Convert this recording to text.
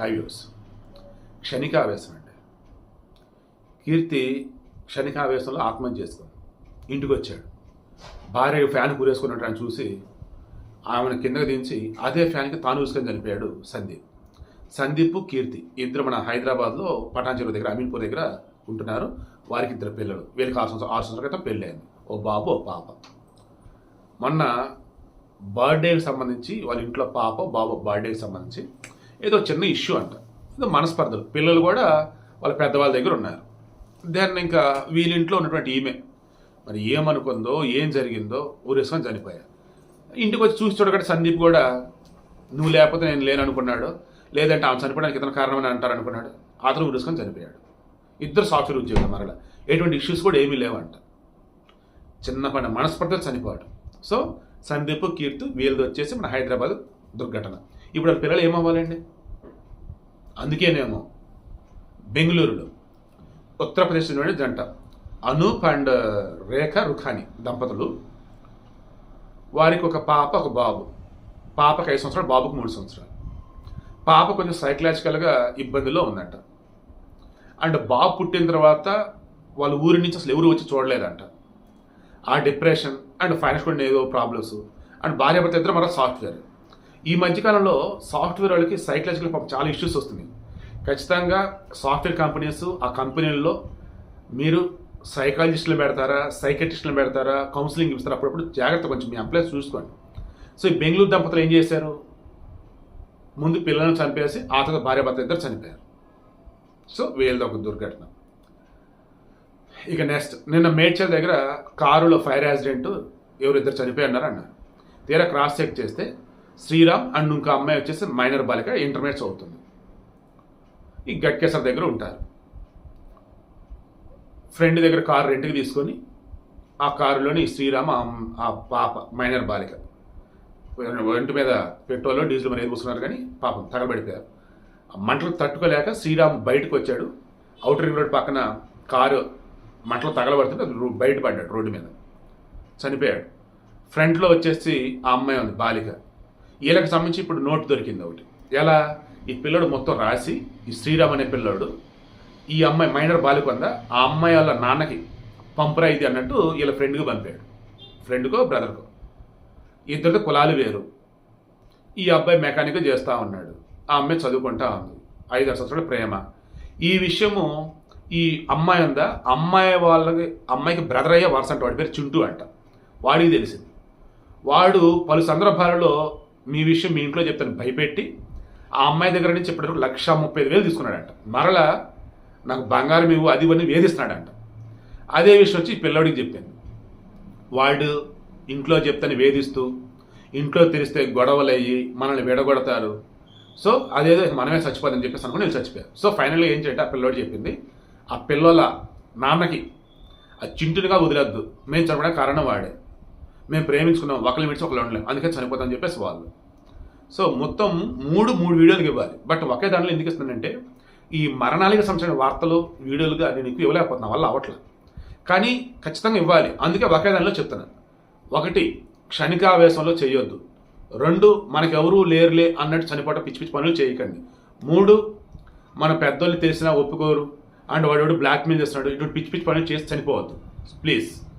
హైవ్యూస్ క్షణికావేశం అండి కీర్తి క్షణికావేశంలో ఆత్మహత్య చేసుకుంది. ఇంటికి వచ్చాడు భార్య ఫ్యాన్ కూరేసుకున్నట్టు ఆయన చూసి ఆమెను కిందకు దించి అదే ఫ్యాన్కి తాను చూసుకొని చనిపోయాడు సందీప్. సందీప్ కీర్తి ఇద్దరు మన హైదరాబాద్లో పటాన్చెరు దగ్గర అమీన్పూర్ దగ్గర ఉంటున్నారు. వారికి ఇద్దరు పిల్లలు. వీళ్ళకి ఆరు సంవత్సరం ఆరు సంవత్సరాల క్రితం పెళ్ళి ఓ బాబు ఓ పాప. మొన్న బర్త్డేకి సంబంధించి వాళ్ళ ఇంట్లో పాప బాబు బర్త్డేకి సంబంధించి ఏదో చిన్న ఇష్యూ అంట. ఏదో మనస్పర్ధలు. పిల్లలు కూడా వాళ్ళ పెద్దవాళ్ళ దగ్గర ఉన్నారు. దాన్ని ఇంకా వీళ్ళింట్లో ఉన్నటువంటి ఈమె మరి ఏమనుకుందో ఏం జరిగిందో ఊరేసుకొని చనిపోయారు. ఇంటికి వచ్చి చూసి చూడగట్టు సందీప్ కూడా నువ్వు లేకపోతే నేను లేను అనుకున్నాడు లేదంటే ఆమె చనిపోవడానికి ఇతను కారణమని అంటారు అనుకున్నాడు అతను ఊరేసుకొని చనిపోయాడు. ఇద్దరు సాఫ్ట్వేర్ ఉద్యోగులు మరలా. ఎటువంటి ఇష్యూస్ కూడా ఏమీ లేవంట. చిన్నపడిన మనస్పర్ధలు చనిపోవడం. సో సందీప్ కీర్తి వీళ్ళది వచ్చేసి మన హైదరాబాద్ దుర్ఘటన. ఇప్పుడు వాళ్ళ పిల్లలు ఏమవ్వాలండి? అందుకేనేమో బెంగళూరులో ఉత్తరప్రదేశ్ నుండి జంట అనూప్ అండ్ రేఖ రుఖాని దంపతులు వారికి ఒక పాప ఒక బాబు. పాపకు ఐదు సంవత్సరాలు బాబుకు మూడు సంవత్సరాలు. పాప కొంచెం సైకలాజికల్గా ఇబ్బందిలో ఉందంట. అండ్ బాబు పుట్టిన తర్వాత వాళ్ళ ఊరి నుంచి అసలు ఎవరు వచ్చి చూడలేదంట. ఆ డిప్రెషన్ అండ్ ఫైనాన్షియల్ ఏదో ప్రాబ్లమ్స్ అండ్ భార్యాభర్త ఇద్దరు మరో సాఫ్ట్వేర్. ఈ మధ్యకాలంలో సాఫ్ట్వేర్ వాళ్ళకి సైకలాజికల్ పాపం చాలా ఇష్యూస్ వస్తున్నాయి. ఖచ్చితంగా సాఫ్ట్వేర్ కంపెనీస్ ఆ కంపెనీల్లో మీరు సైకాలజిస్టులు పెడతారా సైకటిస్టులు పెడతారా కౌన్సిలింగ్ ఇస్తారా అప్పుడప్పుడు జాగ్రత్త కొంచెం మీ ఎంప్లాయీస్ చూసుకోండి. సో ఈ బెంగళూరు దంపతులు ఏం చేశారు? ముందు పిల్లలను చంపేసి ఆ తర్వాత భార్యాభర్త ఇద్దరు చనిపోయారు. సో వీళ్ళది ఒక దుర్ఘటన. ఇక నెక్స్ట్ నిన్న మేడ్చల్ దగ్గర కారులో ఫైర్ యాక్సిడెంట్ ఎవరిద్దరు చనిపోయారు అన్నారు. తీరా క్రాస్ చెక్ చేస్తే శ్రీరామ్ అండ్ ఇంకో అమ్మాయి వచ్చేసి మైనర్ బాలిక ఇంటర్మీడియట్స్ అవుతుంది ఈ గట్కేసర్ దగ్గర ఉంటారు. ఫ్రెండ్ దగ్గర కారు రెంట్కి తీసుకొని ఆ కారులోని శ్రీరామ్ ఆ పాప మైనర్ బాలిక. ఒంటి మీద పెట్రోల్ డీజిల్ మరి ఏది పూసుకున్నారు కానీ పాపం తగలబెడిపోయారు. ఆ మంటలు తట్టుకోలేక శ్రీరామ్ బయటకు వచ్చాడు. అవుటర్ రింగ్ రోడ్ పక్కన కారు మంటలు తగలబడుతుంటే బయటపడ్డాడు రోడ్డు మీద. చనిపోయాడు. ఫ్రంట్లో వచ్చేసి ఆ అమ్మాయి ఉంది బాలిక. వీళ్ళకి సంబంధించి ఇప్పుడు నోట్ దొరికింది ఒకటి. ఎలా? ఈ పిల్లడు మొత్తం రాసి ఈ శ్రీరామ్ అనే పిల్లోడు ఈ అమ్మాయి మైనర్ బాలిక ఆ అమ్మాయి వాళ్ళ నాన్నకి పంపరా ఇది అన్నట్టు వీళ్ళ ఫ్రెండ్కి పంపాడు. ఫ్రెండ్కో బ్రదర్కో. ఇద్దరు కులాలు వేరు. ఈ అబ్బాయి మెకానిక్ చేస్తూ ఉన్నాడు. ఆ అమ్మాయి చదువుకుంటా ఉంది. ఐదారు సంవత్సరాల ప్రేమ. ఈ విషయము ఈ అమ్మాయి ఉందా అమ్మాయి వాళ్ళకి అమ్మాయికి బ్రదర్ అయ్యే వరుస అంట వాడి పేరు చింటూ అంట. వాడికి తెలిసింది. వాడు పలు సందర్భాలలో మీ విషయం మీ ఇంట్లో చెప్తాను. భయపెట్టి ఆ అమ్మాయి దగ్గర నుంచి చెప్పేటప్పుడు లక్ష ముప్పై వేలు తీసుకున్నాడంట. మరలా నాకు బంగారం ఇవ్వు అది ఇవన్నీ వేధిస్తున్నాడంట. అదే విషయం వచ్చి పిల్లవాడికి పిల్లోడికి చెప్పింది వాడు ఇంట్లో చెప్తాను వేధిస్తూ ఇంట్లో తెలిస్తే గొడవలు అయ్యి మనల్ని విడగొడతారు. సో అదేదో మనమే చచ్చిపోదని చెప్పేసి అనుకుని నేను చచ్చిపోయాను. సో ఫైనల్గా ఏం చేయంటే ఆ పిల్లోడు చెప్పింది ఆ పిల్లల నాన్నకి ఆ చింటునిగా వదిలేద్దు. మేము చనిపోవడానికి కారణం వాడే. మేము ప్రేమించుకున్నాం ఒకళ్ళు విడిచి ఒకళ్ళు ఉండలేం. అందుకే చనిపోతామని చెప్పేసి వాళ్ళు. సో మొత్తం మూడు మూడు వీడియోలకు ఇవ్వాలి. బట్ ఒకే దాంట్లో ఎందుకు ఇస్తుందంటే ఈ మరణాలకు సంబంధించిన వార్తలు వీడియోలుగా నేను ఎక్కువ ఇవ్వలేకపోతున్నా వల్ల అవ్వట్లేదు కానీ ఖచ్చితంగా ఇవ్వాలి. అందుకే ఒకే దానిలో చెప్తున్నాను. ఒకటి క్షణికావేశంలో చేయొద్దు. రెండు మనకెవరూ లేరులే అన్నట్టు చనిపోవడం పిచ్చి పిచ్చి పనులు చేయకండి. మూడు మన పెద్దోళ్ళు తెలిసినా ఒప్పుకోరు. అండ్ వాడు బ్లాక్మెయిల్ చేస్తున్నాడు ఇటువంటి పిచ్చి పిచ్చి పనులు చేసి చనిపోవద్దు. ప్లీజ్.